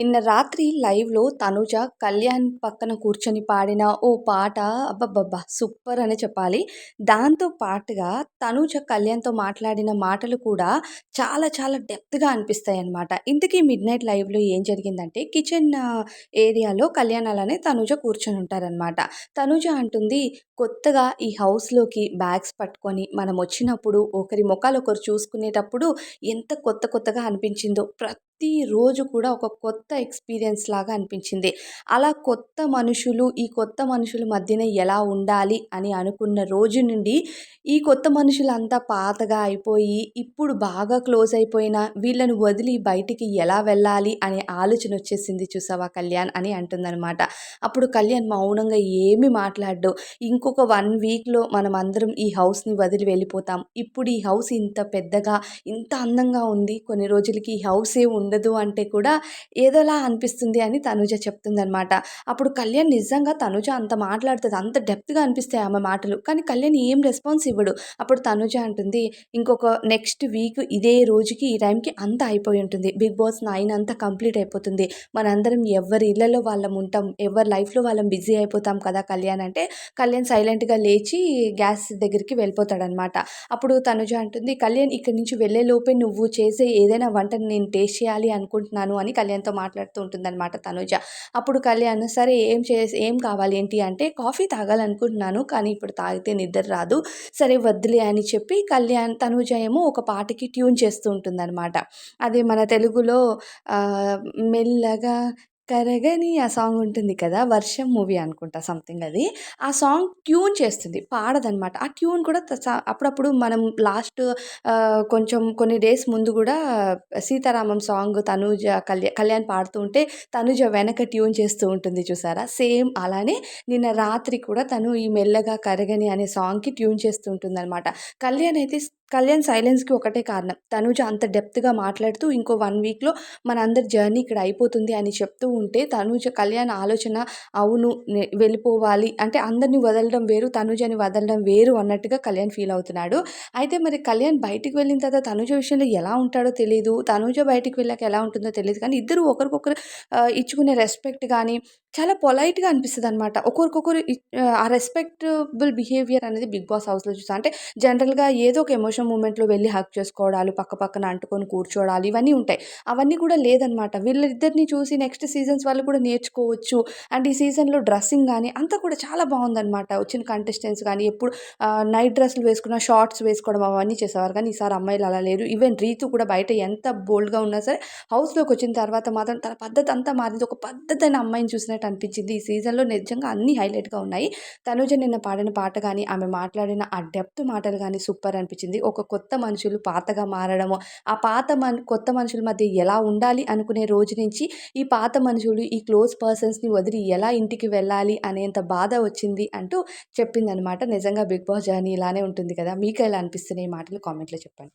నిన్న రాత్రి లైవ్‌లో తనుజ, కళ్యాణ్ పక్కన కూర్చొని పాడిన ఓ పాట అబ్బబ్బబ్బా! సూపర్ అని చెప్పాలి. దాంతో పాటుగా తనుజ కళ్యాణ్‌తో మాట్లాడిన మాటలు కూడా చాలా చాలా డెప్త్‌గా అనిపిస్తాయన్నమాట. ఇంతకీ మిడ్‌నైట్ లైవ్‌లో ఏం జరిగిందంటే కిచెన్ ఏరియాలో కళ్యాణ్ అలానే తనుజ కూర్చొని ఉంటారనమాట. తనుజ అంటుంది కొత్తగా ఈ హౌస్‌లోకి బ్యాగ్స్ పట్టుకొని మనం వచ్చినప్పుడు ఒకరి మొఖాలు ఒకరు చూసుకునేటప్పుడు ఎంత కొత్త కొత్తగా అనిపించిందో. ప్రతిరోజు కూడా ఒక కొత్త ఎక్స్పీరియన్స్ లాగా అనిపించింది. అలా కొత్త మనుషులు ఈ కొత్త మనుషుల మధ్యన ఎలా ఉండాలి అని అనుకున్న రోజు నుండి ఈ కొత్త మనుషులంతా పాతగా అయిపోయి ఇప్పుడు బాగా క్లోజ్ అయిపోయిన వీళ్ళను వదిలి బయటికి ఎలా వెళ్ళాలి అనే ఆలోచన వచ్చేసింది చూసావా కళ్యాణ్ అని అంటుందనమాట. అప్పుడు కళ్యాణ్ మౌనంగా ఏమి మాట్లాడడు. ఇంకొక వన్ వీక్‌లో మనం అందరం ఈ హౌస్‌ని వదిలి వెళ్ళిపోతాం. ఇప్పుడు ఈ హౌస్ ఇంత పెద్దగా ఇంత అందంగా ఉంది. కొన్ని రోజులకి ఈ హౌసే ఉండదు అంటే కూడా ఏదోలా అనిపిస్తుంది అని తనుజ చెప్తుందనమాట. అప్పుడు కళ్యాణ్ నిజంగా తనుజ అంత మాట్లాడుతుంది అంత డెప్త్‌గా అనిపిస్తాయి ఆమె మాటలు. కానీ కళ్యాణ్ ఏం రెస్పాన్స్ ఇవ్వడు. అప్పుడు తనుజ అంటుంది ఇంకొక నెక్స్ట్ వీక్ ఇదే రోజుకి ఈ టైంకి అంతా అయిపోయి ఉంటుంది. బిగ్ బాస్ నైన్ అంతా కంప్లీట్ అయిపోతుంది. మనందరం ఎవరి ఇళ్ళలో వాళ్ళం ఉంటాం. ఎవరి లైఫ్‌లో వాళ్ళం బిజీ అయిపోతాం కదా కళ్యాణ్ అంటే కళ్యాణ్ సైలెంట్‌గా లేచి గ్యాస్ దగ్గరికి వెళ్ళిపోతాడనమాట. అప్పుడు తనుజ అంటుంది కళ్యాణ్ ఇక్కడి నుంచి వెళ్ళే లోపే నువ్వు చేసే ఏదైనా వంటని నేను టేస్ట్ చేయాలి అనుకుంటున్నాను అని కళ్యాణ్‌తో మాట్లాడుతూ ఉంటుందన్నమాట తనుజ. అప్పుడు కళ్యాణ్ సరే ఏం చేసి ఏం కావాలి ఏంటి అంటే కాఫీ తాగాలనుకుంటున్నాను. కానీ ఇప్పుడు తాగితే నిద్ర రాదు. సరే వద్దులే అని చెప్పి కళ్యాణ్ తనుజ ఏమో ఒక పాటకి ట్యూన్ చేస్తూ ఉంటుందన్నమాట. అదే మన తెలుగులో మెల్లగా కరగని ఆ సాంగ్ ఉంటుంది కదా! 'వర్షం' మూవీ అనుకుంటా సంథింగ్ అది. ఆ సాంగ్ ట్యూన్ చేస్తుంది. పాడదనమాట. ఆ ట్యూన్ కూడా అప్పుడప్పుడు మనం లాస్ట్ కొంచెం కొన్ని డేస్ ముందు కూడా 'సీతారామం' సాంగ్ తనూజ కళ్యాణ్ కళ్యాణ్ పాడుతూ ఉంటే తనుజ వెనక ట్యూన్ చేస్తూ ఉంటుంది చూసారా? సేమ్ అలానే నిన్న రాత్రి కూడా తను ఈ 'మెల్లగా కరగని' అనే సాంగ్‌కి ట్యూన్ చేస్తూ ఉంటుందనమాట. కళ్యాణ్ అయితే కళ్యాణ్ సైలెన్స్‌కి ఒకటే కారణం. తనుజ అంత డెప్త్‌గా మాట్లాడుతూ ఇంకో వన్ వీక్‌లో మనందరి జర్నీ ఇక్కడ అయిపోతుంది అని చెప్తూ ఉంటే తనుజ కళ్యాణ్ ఆలోచన అవును వెళ్ళిపోవాలి అంటే అందరిని వదలడం వేరు, తనుజని వదలడం వేరు అన్నట్టుగా కళ్యాణ్ ఫీల్ అవుతున్నాడు. అయితే మరి కళ్యాణ్ బయటికి వెళ్ళిన తర్వాత తనుజ విషయంలో ఎలా ఉంటాడో తెలియదు తనుజ బయటికి వెళ్ళాక ఎలా ఉంటుందో తెలియదు కానీ ఇద్దరు ఒకరికొకరు ఇచ్చుకునే రెస్పెక్ట్ కానీ చాలా పొలైట్‌గా అనిపిస్తదనమాట. ఒకరికొకరు ఆ రెస్పెక్టబుల్ బిహేవియర్ అనేది బిగ్ బాస్ హౌస్‌లో చూస్తాను అంటే జనరల్‌గా ఏదో ఒక ఎమోషన్ మూమెంట్‌లో వెళ్ళి హక్ చేసుకోవడాలు, పక్క పక్కన అంటుకొని కూర్చోవడాలు ఇవన్నీ ఉంటాయి. అవన్నీ కూడా లేదనమాట. వీళ్ళిద్దరిని చూసి నెక్స్ట్ సీజన్స్ వాళ్ళు కూడా నేర్చుకోవచ్చు. అండ్ ఈ సీజన్‌లో డ్రెస్సింగ్ కానీ అంతా కూడా చాలా బాగుందనమాట వచ్చిన కంటెస్టెంట్స్ కానీ ఎప్పుడు నైట్ డ్రెస్సులు వేసుకున్న, షార్ట్స్ వేసుకోవడం అవన్నీ చేసేవారు. కానీ ఈసారి అమ్మాయిలు అలా లేరు. ఈవెన్ రీతు కూడా బయట ఎంత బోల్డ్‌గా ఉన్నా సరే హౌస్‌లోకి వచ్చిన తర్వాత మాత్రం తన పద్ధతి అంతా మారింది. ఒక పద్ధతి అయిన అమ్మాయిని చూసినట్టు అనిపించింది. ఈ సీజన్‌లో నిజంగా అన్ని హైలైట్‌గా ఉన్నాయి. తనుజ నిన్న పాడిన పాట కానీ ఆమె మాట్లాడిన ఆ డెప్త్ మాటలు కానీ సూపర్ అనిపించింది. ఒక కొత్త మనుషులు పాతగా మారడము, ఆ పాత మన్ కొత్త మనుషుల మధ్య ఎలా ఉండాలి అనుకునే రోజు నుంచి ఈ పాత మనుషులు, ఈ క్లోజ్ పర్సన్స్‌ని వదిలి ఎలా ఇంటికి వెళ్ళాలి అనేంత బాధ వచ్చింది అంటూ చెప్పిందనమాట. నిజంగా బిగ్ బాస్ జర్నీ ఇలానే ఉంటుంది కదా! మీకు ఎలా అనిపిస్తున్నాయి ఈ మాటలు కామెంట్‌లో చెప్పండి.